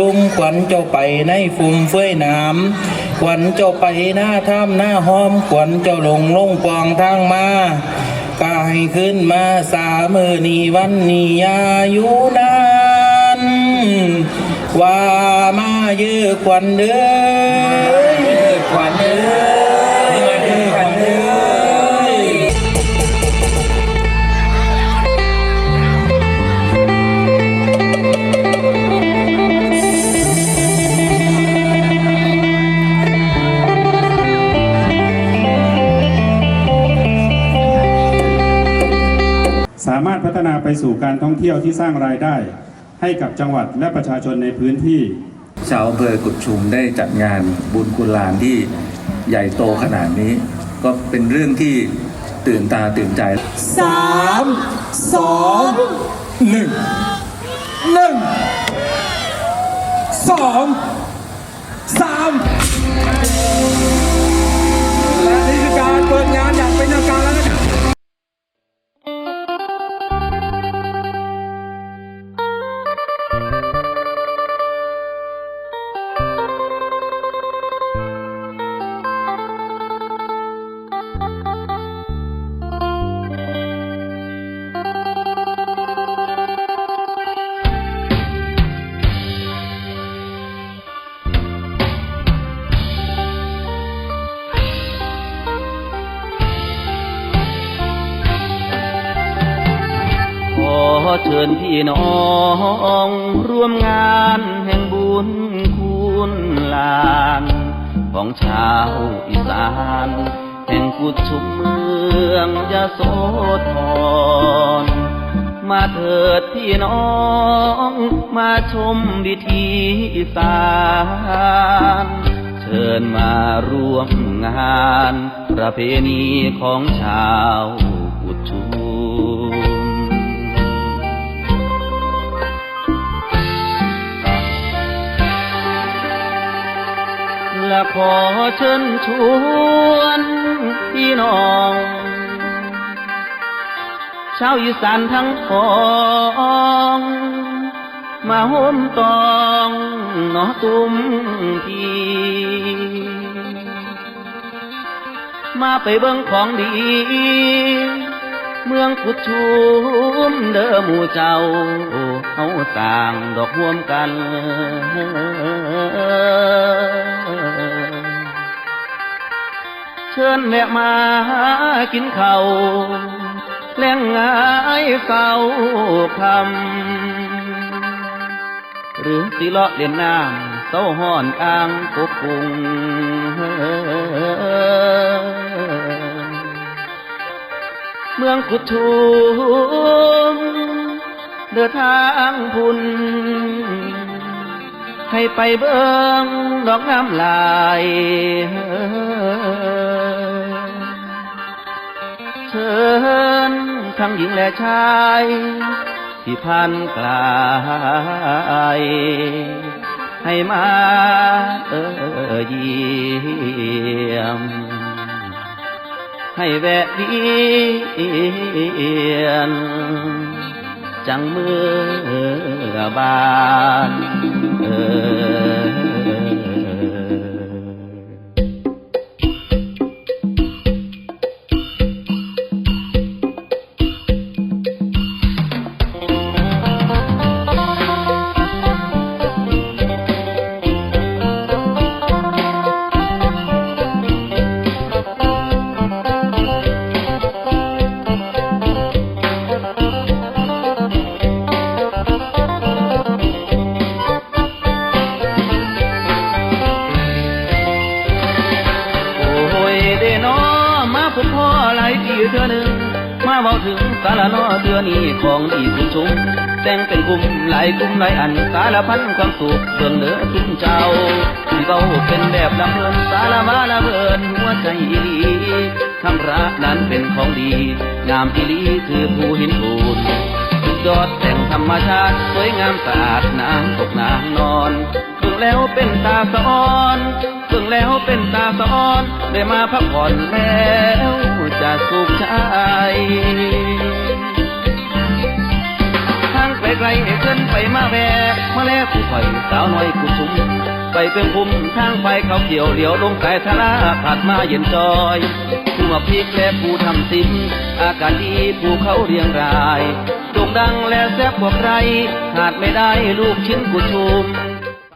ลุ่มขวัญเจ้าไปในฟุมเฟื่อยน้ำขวัญเจ้าไปหน้าถ้ำหน้าห้อมขวัญเจ้าลงลงปองทางมากายขึ้นมาสามือนีวันนียาอยู่นานว่ามาเยือขวัญเด้อขวัญเด้อามารถพัฒนาไปสู่การท่องเที่ยวที่สร้างรายได้ ให้กับจังหวัดและประชาชนในพื้นที่ ชาวอำเภอกุดชุมได้จัดงานบุญกุลานที่ใหญ่โตขนาดนี้ ก็เป็นเรื่องที่ตื่นตาตื่นใจ 3 2 1 1 2 เชิญพี่น้องร่วมงานแห่งบุญคุณลานของชาวอีสานแห่งกุดชุมเมืองยะโสธรมาเถิดพี่น้องมาชมวิถีอีสานเชิญมาร่วมงาน ประเพณีของชาวกุดชุม และขอเชิญชวนพี่น้องชาวอีสานทั้งพองมาโฮมตองหนอตุ้มพีมาไปเบิ่งของดี เมืองกุดชุมเด้อหมู่เจ้าเฮาต่างดอกร่วมกัน ชิญแวะมากินเขาแล้งงายเฝ้าคำหรือสิเลาะเล่นน้ำเศร้าห้อนอ่างกบกุงเมืองกุดชุมเดินทางพุ่นให้ไปเบิ่งดอกน้ำลาย เชิญทั้งหญิงและชายที่พันกลายให้มาเออเยี่ยม ให้แวะเวียน จังเมื่อบานเออ หลายปีเทื่อหนึ่งมาเว้าถึงสารนอเทือนี้ของดีสุดชุมแต่งเป็นกลุ่มหลายกลุ่มหลายอันสารพันความสุขเบิ่งเด้อทุนเจ้าที่เบาเป็นแบบลำเลินสารมาละเบินหัวใจอีลีคำรักนั้นเป็นของดี งามอีลีคือผู้ห็นทูนยอดแต่งธรรมชาติ สวยงามสะอาดน้ำตกน้ำนอน แล้วเป็นตาสะออนฝึกแล้วเป็นตาสะออน ได้มาพักผ่อนแล้วจะสุขใจทางไกไกลให้ขึ้นไปมาแวมาแลผู้ไฟสาวน้อยกุชุมไปเป็นภูมิทางไฟเขาเกี่ยวเหลียวลงสายทะลาผัดมาเย็นจอยผู้มาพริกและผู้ทำซิมอากาศดีผู้เขาเรียงรายโด่งดังและแซ่บกว่าใครขาดไม่ได้ลูกชิ้นกุชุม